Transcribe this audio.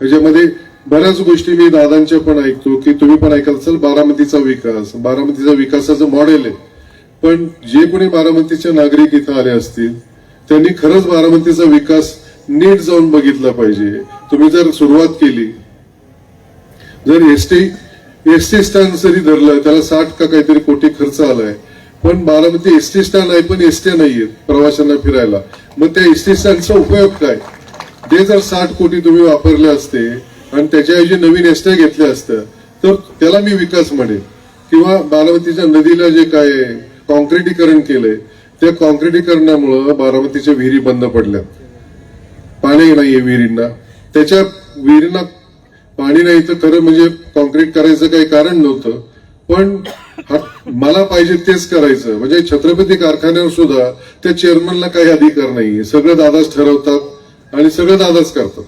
ह्याच्यामध्ये बऱ्याच गोष्टी मी दादांच्या पण ऐकतो की तुम्ही पण ऐकाल असाल बारामतीचा विकास. बारामतीचा विकासाचं मॉडेल आहे. पण जे कोणी बारामतीचे नागरिक इथं आले असतील त्यांनी खरंच बारामतीचा विकास नीट जाऊन बघितला पाहिजे. तुम्ही जर सुरुवात केली जर एसटी एसटी स्टँड जरी धरलं त्याला साठ का काहीतरी कोटी खर्च आलाय पण बारामती एसटी स्टँड आहे पण एसट्या नाहीयेत प्रवाशांना फिरायला. मग त्या एसटी स्टँडचा उपयोग काय? ते जर साठ कोटी तुम्ही वापरले असते आणि त्याच्याऐवजी नवीन एसट्या घेतल्या असतं तर त्याला मी विकास म्हणेन. किंवा बारामतीच्या नदीला जे काय कॉन्क्रिटीकरण केलंय त्या कॉन्क्रिटीकरणामुळं बारामतीच्या विहिरी बंद पडल्या पाणी नाहीये विहिरींना. त्याच्या विहिरींना पाणी नाही तर खरं म्हणजे कॉन्क्रीट करायचं काही कारण नव्हतं. पण मला पाहिजे तेच करायचं. म्हणजे छत्रपती कारखान्यावर सुद्धा त्या चेअरमनला काही अधिकार नाहीये. सगळं दादाच ठरवतात. आणि सगळं दादाच करतात